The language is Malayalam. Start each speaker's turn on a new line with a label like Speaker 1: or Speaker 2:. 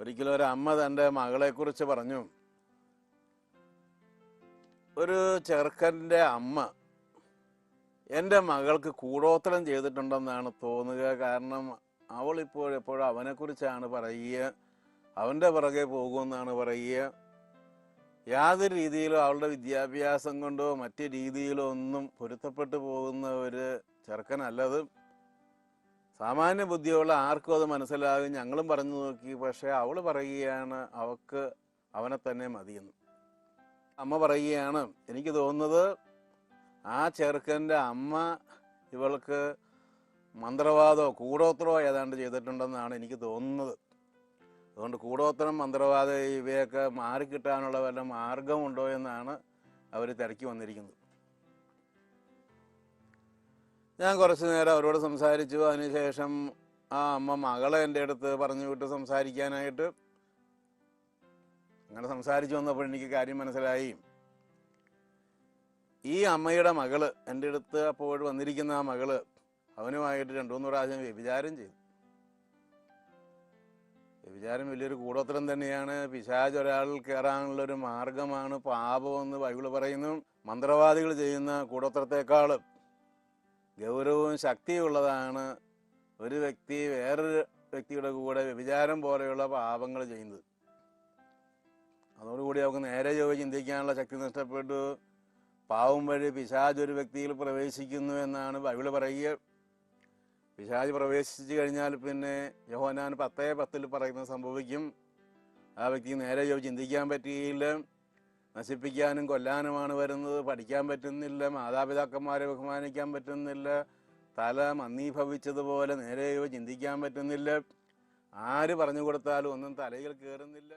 Speaker 1: ഒരിക്കലും ഒരു അമ്മ തന്റെ മകളെക്കുറിച്ച് പറഞ്ഞു. ഒരു ചെറുക്കന്റെ അമ്മ എന്റെ മകൾക്ക് കൂടോത്രം ചെയ്തിട്ടുണ്ടെന്നാണ് തോന്നുക. കാരണം അവൾ ഇപ്പോൾ എപ്പോഴും അവനെക്കുറിച്ചാണ് പറയുക. അവന്റെ പുറകെ പോകുമെന്നാണ് പറയുക. യാതൊരു രീതിയിലും അവളുടെ വിദ്യാഭ്യാസം കൊണ്ടോ മറ്റു രീതിയിലോ ഒന്നും പൊരുത്തപ്പെട്ടു പോകുന്ന ഒരു ചെറുക്കനല്ലത്. സാമാന്യ ബുദ്ധിയുള്ള ആർക്കും അത് മനസ്സിലാകും. ഞങ്ങളും പറഞ്ഞു നോക്കി. പക്ഷേ അവൾ പറയുകയാണ് അവക്ക് അവനെ തന്നെ മതിയെന്ന്. അമ്മ പറയുകയാണ് എനിക്ക് തോന്നുന്നത് ആ ചെറുക്കന്റെ അമ്മ ഇവൾക്ക് മന്ത്രവാദമോ കൂടോത്രമോ ഏതാണ്ട് ചെയ്തിട്ടുണ്ടെന്നാണ് എനിക്ക് തോന്നുന്നത്. അതുകൊണ്ട് കൂടോത്രം മന്ത്രവാദം ഇവയൊക്കെ മാറിക്കിട്ടാനുള്ള വല്ല മാർഗമുണ്ടോ എന്നാണ് അവർ തിരക്കി വന്നിരിക്കുന്നത്. ഞാൻ കുറച്ച് നേരം അവരോട് സംസാരിച്ചു. അതിനുശേഷം ആ അമ്മ മകളെ എന്റെ അടുത്ത് പറഞ്ഞു വിട്ട് സംസാരിക്കാനായിട്ട്. അങ്ങനെ സംസാരിച്ചു വന്നപ്പോൾ എനിക്ക് കാര്യം മനസ്സിലായി. ഈ അമ്മയുടെ മകൾ എന്റെ അടുത്ത് അപ്പോൾ വന്നിരിക്കുന്ന ആ മകൾ അവനുമായിട്ട് രണ്ടു മൂന്ന് പ്രാവശ്യം വ്യഭിചാരം ചെയ്തു. വ്യഭിചാരം വലിയൊരു കൂടോത്രം തന്നെയാണ്. പിശാജ് ഒരാൾ കയറാനുള്ള ഒരു മാർഗമാണ് പാപമെന്ന് ബൈബിൾ പറയുന്നു. മന്ത്രവാദികൾ ചെയ്യുന്ന കൂടോത്രത്തെക്കാൾ ഗൗരവവും ശക്തിയുള്ളതാണ് ഒരു വ്യക്തി വേറൊരു വ്യക്തിയുടെ കൂടെ വ്യഭിചാരം പോലെയുള്ള പാപങ്ങൾ ചെയ്യുന്നത്. അതോടുകൂടി അവർക്ക് നേരെ ചൊവ്വ ചിന്തിക്കാനുള്ള ശക്തി നഷ്ടപ്പെട്ടു. പാവം വഴി പിശാജ് ഒരു വ്യക്തിയിൽ പ്രവേശിക്കുന്നു എന്നാണ് ബൈബിൾ പറയുക. പിശാജ് പ്രവേശിച്ചു കഴിഞ്ഞാൽ പിന്നെ യഹോനാൻ പത്തേ പത്തിൽ പറയുന്നത് സംഭവിക്കും. ആ വ്യക്തി നേരെ ചൊവ്വ ചിന്തിക്കാൻ പറ്റുകയില്ല നശിപ്പിക്കാനും കൊല്ലാനുമാണ് വരുന്നത്. പഠിക്കാൻ പറ്റുന്നില്ല. മാതാപിതാക്കന്മാരെ ബഹുമാനിക്കാൻ പറ്റുന്നില്ല. തല മന്ദീഭവിച്ചതുപോലെ നേരെ ചിന്തിക്കാൻ പറ്റുന്നില്ല. ആര് പറഞ്ഞു കൊടുത്താലും ഒന്നും തലയിൽ കയറുന്നില്ല